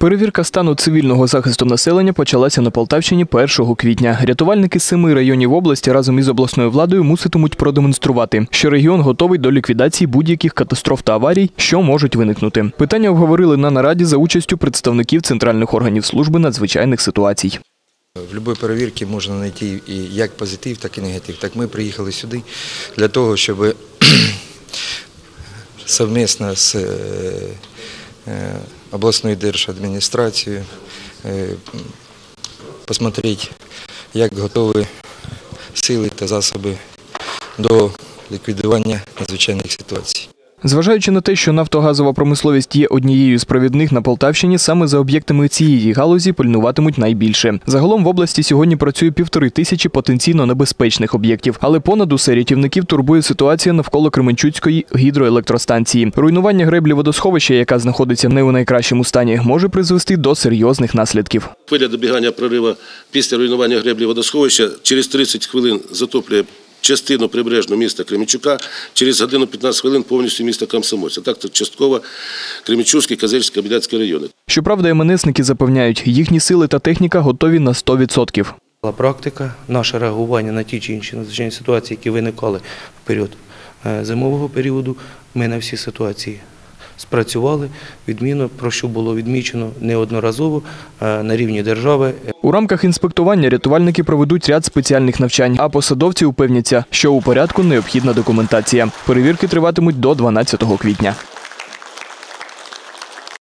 Перевірка стану цивільного захисту населення почалася на Полтавщині 1 квітня. Рятувальники семи районів області разом із обласною владою муситимуть продемонструвати, що регіон готовий до ліквідації будь-яких катастроф та аварій, що можуть виникнути. Питання обговорили на нараді за участю представників центральних органів служби надзвичайних ситуацій. В будь-якій перевірці можна знайти і як позитив, так і негатив. Так ми приїхали сюди для того, щоб совместно з е, е, держадміністрацією е, посмотреть, як готові сили та засоби до ліквідування надзвичайних ситуацій. Зважаючи на те, що нафтогазова промисловість є однією з провідних на Полтавщині, саме за об'єктами цієї галузі пильнуватимуть найбільше. Загалом в області сьогодні працює півтори тисячі потенційно небезпечних об'єктів, але понад усе рятівників турбує ситуація навколо Кременчуцької гідроелектростанції. Руйнування греблі водосховища, яка знаходиться не у найкращому стані, може призвести до серйозних наслідків. Хвиля добігання прорива після руйнування греблі водосховища через 30 хвилин затоплює частину прибережного міста Кремічука через годину 15 хвилин повністю міста Комсомольця. Так, це частково Кремічуський, Козельський, Кабіляцький райони. Щоправда, МНСники запевняють, їхні сили та техніка готові на 100%. Практика, наше реагування на ті чи інші надзвичайні ситуації, які виникали в період е, зимового періоду, ми на всі ситуації спрацювали відмінно, про що було відмічено неодноразово е, на рівні держави. У рамках інспектування рятувальники проведуть ряд спеціальних навчань, а посадовці упевняться, що у порядку необхідна документація. Перевірки триватимуть до 12 квітня.